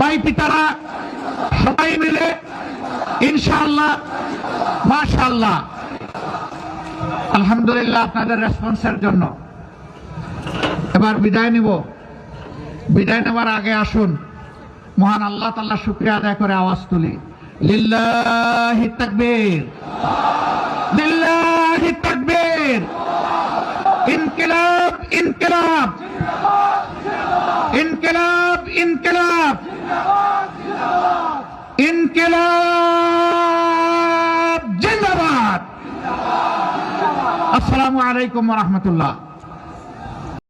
ভাই পিতারা, সবাই মিলে, ইনশাআল্লাহ, মাশাআল্লাহ। আলহামদুলিল্লাহ আপনাদের রেসপন্সের জন্য। এবার বিদায় নিব। বিদায় নেওয়ার আগে আসুন। মহান আল্লাহ তাল্লাহ শুক্রিয়া আদায় করে আওয়াজ তুলি। লিল্লাহি তাকবীর। লিল্লাহি তাকবীর। ইনকিলাব ইনকিলাব। ইনকিলাব ইনকিলাব। ইনকিলাব জিন্দাবাদ। আসসালামু আলাইকুম রাহমাতুল্লাহ।